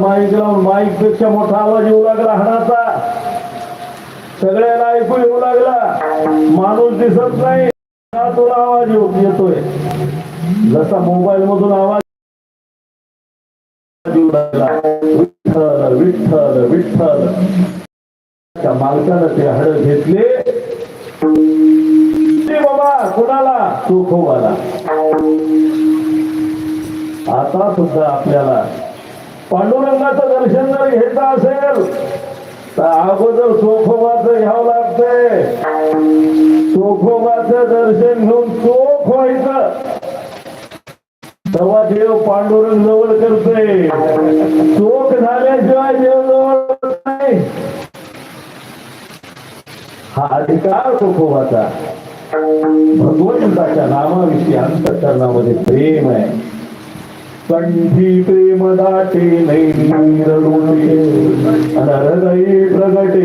Mic लावून माईकपेक्षा मोठा आवाज येऊ लागला हाडाचा. सगळ्याला ऐकू येऊ लागला. माणूस दिसत नाही. तुला आवाज येऊ येतोय. जसा मोबाईल मधून आवाज येऊ लागला. विठ्ठल विठ्ठल विठ्ठल. त्या मालकानं ते हड घेतले. ते बाबा कुणाला? आला. आता सुद्धा आपल्याला पांडुरंगाचं दर्शन जर घ्यायचं असेल तर अगोदर चोखोबाचं घ्यावं लागतंय. चोखोबाचं दर्शन घेऊन चोख व्हायचं. तेव्हा देव पांडुरंग जवळ करते चोख झाल्याशिवाय देव जवळ नाही. हा अधिकार चोखोबाचा भगवंताच्या नामाविषयी अंतकरणामध्ये प्रेम आहे. कंठी प्रेम दाटे नैरलोटे हृदय प्रगटे.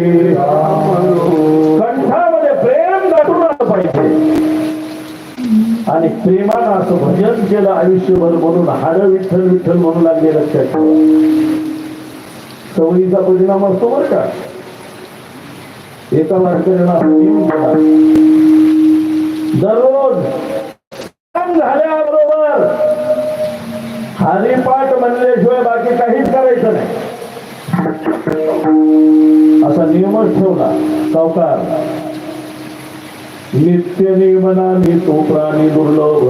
कंठामध्ये प्रेम दाटून आलं पाहिजे. आणि प्रेमानं असं भजन केलं आयुष्यभर म्हणून हाड विठ्ठल विठ्ठल म्हणू लागले लक्षात सवयीचा परिणाम असतो बरं का? एका वारकऱ्याला दररोज. झाल्याबरोबर हरिपाठ म्हणल्याशिवाय बाकी काहीच करायचं नाही. असा नियमच ठेवला. सावकार नित्य नियमनाने तो प्राणी दुर्लभ.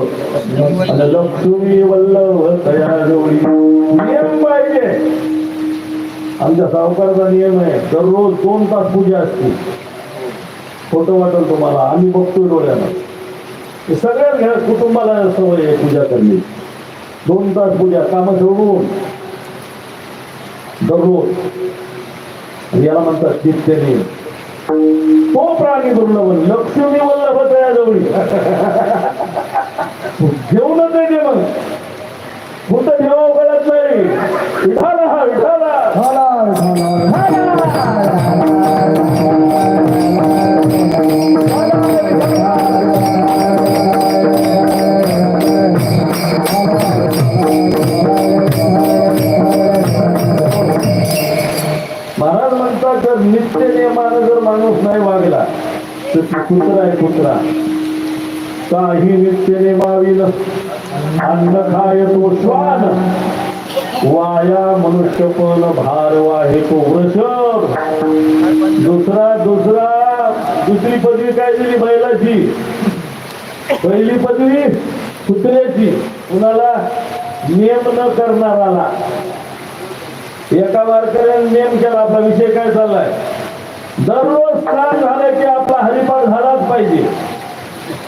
आणि लक्ष्मी वल्लभ तया जोडी. नियम पाहिजे. आमच्या सावकाराचा नियम आहे दररोज दोन तास पूजा असते. खोटं वाटेल तुम्हाला आम्ही बघतोय डोळ्यानं. सगळ्या सगळ्यात घ्या कुटुंबाला सवय आहे पूजा करण्याची. दोन तास पूजा कामं सोडून दररोज याला म्हणतात नित्यने तो प्राणी दुर्लभन लक्ष्मी वल्लभ तया जवळी घेऊनच येते मग. कुठं ठेवा उघडत नाही. तर कुत्रा आहे कुत्रा. काही नित्यने नियमाविन अन्न खाय तो श्वान वाया मनुष्यपण भार वाहे तो वृषभ दुसरा दुसरा. दुसरी पदवी काय दिली बैलाची? पहिली पदवी कुत्र्याची. कुणाला? नियम न करणाराला. एका वारकऱ्याने नियम केला. आपला विषय काय चाललाय दररोज स्नान झालं की आपला हरिपाठ झालाच पाहिजे.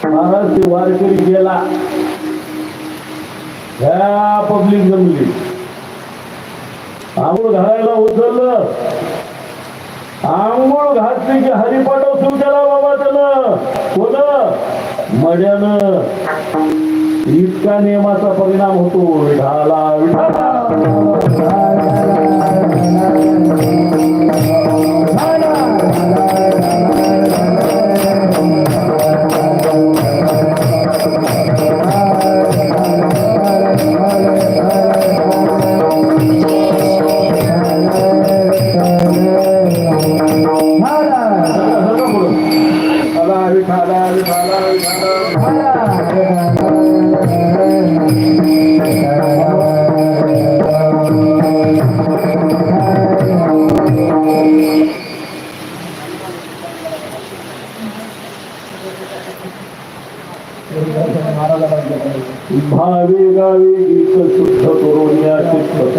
महाराज ते वारकरी गेला. ह्या पब्लिक जमली आंघोळ घालायला उचललं. आंघोळ घातली की हरिपाठ सुरू केला बाबा त्यानं कोण? मड्यानं. इतका नियमाचा परिणाम होतो. विठाला विठाला विठाला भावे गावी शुद्ध करून या चित्त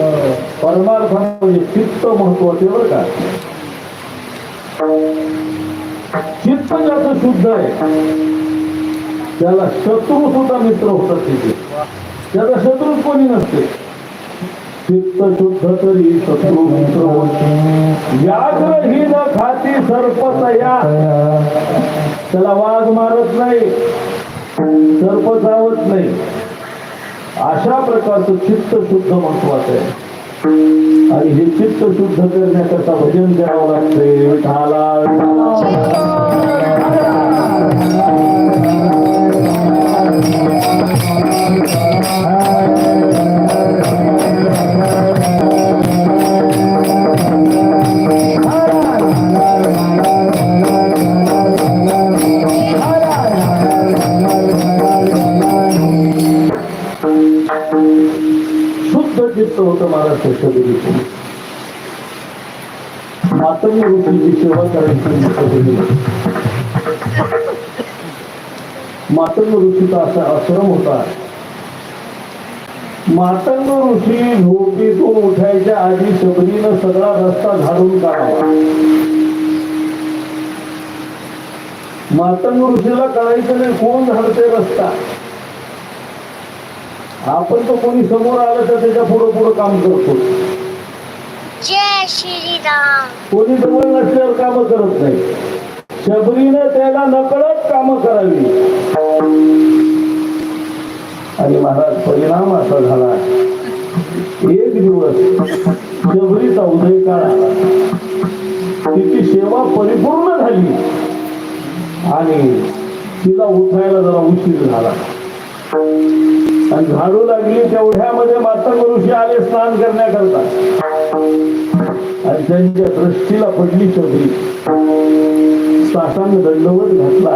परमार्थाने म्हणजे चित्त महत्त्वाचे बरं का? चित्त ज्याचं शुद्ध आहे त्याला शत्रू सुद्धा मित्र होतात तिथे. त्याला शत्रू कोणी नसते. चित्त शुद्ध तरी शत्रू मित्र होते. व्याघ्र ही न खाती सर्प तया त्याला वाघ मारत नाही सर्प चावत नाही. अशा प्रकारचं चित्त शुद्ध महत्वाचं आहे आणि हे चित्त शुद्ध करण्याकरता भजन द्यावं लागते विठाला. शुद्ध चित्त होत मला स्वच्छतेची मातंग वृत्तीची सेवा करायची मातंग ऋषीचा असा आश्रम होता. मातंग ऋषी झोपेतून उठायच्या आधी सबरीनं सगळा रस्ता झाडून काढावा मातंग ऋषीला कळायचं नाही कोण झाडते रस्ता. आपण तो कोणी समोर आलं तर त्याच्या पुढं पुढं काम करतो. जय श्रीराम. कोणी जवळ नसल्यावर काम करत नाही. शबरीनं त्याला नकळत काम करावी. आणि महाराज परिणाम असा झाला. एक दिवस शबरीचा उदय काळ आला. तिची सेवा परिपूर्ण झाली. आणि तिला उठायला जरा उशीर झाला. आणि झाडू लागली तेवढ्यामध्ये माता ऋषी आले स्नान करण्याकरता. आणि त्यांच्या दृष्टीला पडली शबरी साष्टांग दंडवत घातला.